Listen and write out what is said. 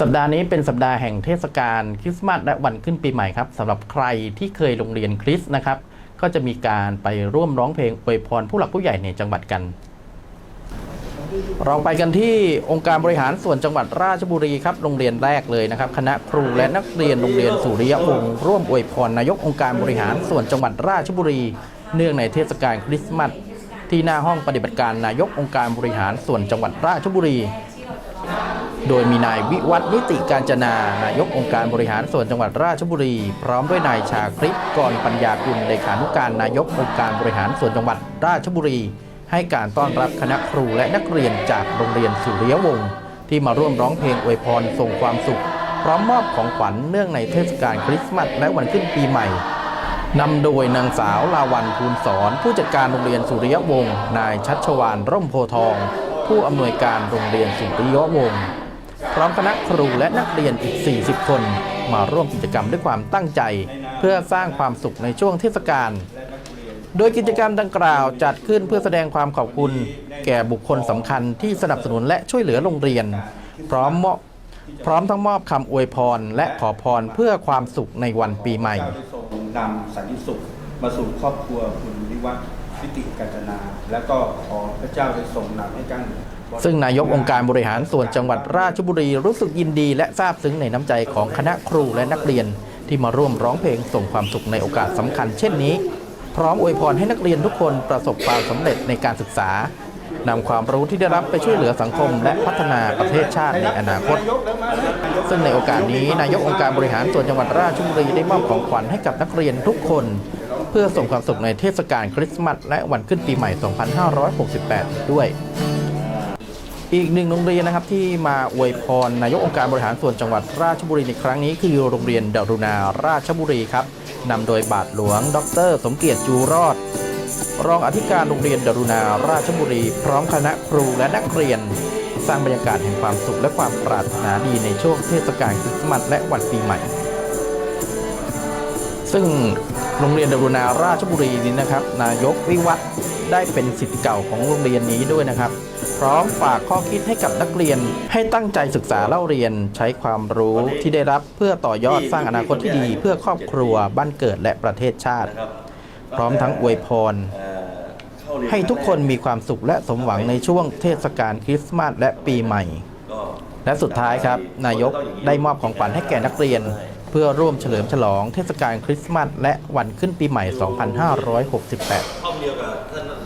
สัปดาห์นี้เป็นสัปดาห์แห่งเทศกาลคริสต์มาสและวันขึ้นปีใหม่ครับสำหรับใครที่เคยโรงเรียนคริสต์นะครับ ก็จะมีการไปร่วมร้องเพลงอวยพรผู้หลักผู้ใหญ่ในจังหวัดกัน เราไปกันที่องค์การบริหารส่วนจังหวัดราชบุรีครับโรงเรียนแรกเลยนะครับ คณะครูและนักเรียนโรงเรียนสุริยวงศ์ร่วมอวยพรนายกองค์การบริหารส่วนจังหวัดราชบุรี เนื่องในเทศกาลคริสต์มาสที่หน้าห้องปฏิบัติการนายกองค์การบริหารส่วนจังหวัดราชบุรี โดยมีนายวิวัฒนิติการจนา นายกองค์การบริหารส่วนจังหวัดราชบุรี พร้อมด้วยนายชาคริตกรปัญญากุลเลขานุการนายกองค์การบริหารส่วนจังหวัดราชบุรี ให้การต้อนรับคณะครูและนักเรียนจากโรงเรียนสุริยวงศ์ที่มาร่วมร้องเพลงอวยพรส่งความสุข พร้อมมอบของขวัญเนื่องในเทศกาลคริสต์มาสและวันขึ้นปีใหม่นำโดยนางสาวลาวันภูลสอน ผู้จัดการโรงเรียนสุริยวงศ์นายชัชวานร่มโพทอง ผู้อำนวยการโรงเรียนสุริยวงศ์ ร้อมคณะครูและนักเรียนอีก 40 คน มาร่วมกิจกรรมด้วยความตั้งใจ เพื่อสร้างความสุขในช่วงเทศกาลโดยกิจกรรมดังกล่าวจัดขึ้นเพื่อแสดงความขอบคุณ แก่บุคคลสำคัญที่สนับสนุนและช่วยเหลือโรงเรียน พร้อมมอบพร้อมทั้งมอบคำอวยพร และขอพรเพื่อความสุขในวันปีใหม่นำสันติสุขมาสู่ครอบครัวคุณนิวัฒน์ วิติการจนา และก็ขอพระเจ้าได้ทรงนำให้กัน ซึ่งนายกองค์การบริหารส่วนจังหวัดราชบุรีรู้สึกยินดี และซาบซึ้งในน้ำใจของคณะครูและนักเรียน ที่มาร่วมร้องเพลงส่งความสุขในโอกาสสำคัญเช่นนี้ พร้อมอวยพรให้นักเรียนทุกคนประสบความสำเร็จในการศึกษานำความรู้ที่ได้รับไปช่วยเหลือสังคม และพัฒนาประเทศชาติในอนาคต ซึ่งในโอกาสนี้นายกองค์การบริหารส่วนจังหวัดราชบุรีได้มอบของขวัญให้กับนักเรียนทุกคน พื่อส่งความสุขในเทศกาลคริสต์มาสและวันขึ้นปีใหม่ 2568 ด้วย อีกหนึ่งโรงเรียนนะครับที่มาอวยพรนายกองค์การบริหารส่วนจังหวัดราชบุรีในครั้งนี้คือโรงเรียนดารุณาราชบุรีครับนำโดยบาทหลวง ดร สมเกียรติจูรอด รองอธิการโรงเรียนดารุณาราชบุรี พร้อมคณะครูและนักเรียน สร้างบรรยากาศแห่งความสุขและความปรารถนาดีในช่วงเทศกาลคริสต์มาสและวันปีใหม่ ซึ่ง โรงเรียนดรุณาราชบุรีนี้นะครับ นายกวิวัฒน์ได้เป็นสิทธิ์เก่าของโรงเรียนนี้ด้วยนะครับ พร้อมฝากข้อคิดให้กับนักเรียนให้ตั้งใจศึกษาเล่าเรียนใช้ความรู้ที่ได้รับเพื่อต่อยอดสร้างอนาคตที่ดี เพื่อครอบครัวบ้านเกิดและประเทศชาติ พร้อมทั้งอวยพร ให้ทุกคนมีความสุขและสมหวังในช่วงเทศกาลคริสต์มาสและปีใหม่ และสุดท้ายครับ นายกได้มอบของขวัญให้แก่นักเรียน พื่อร่วมเฉลิมฉลองเทศกาลคริสต์มาสและวันขึ้นปีใหม่ 2568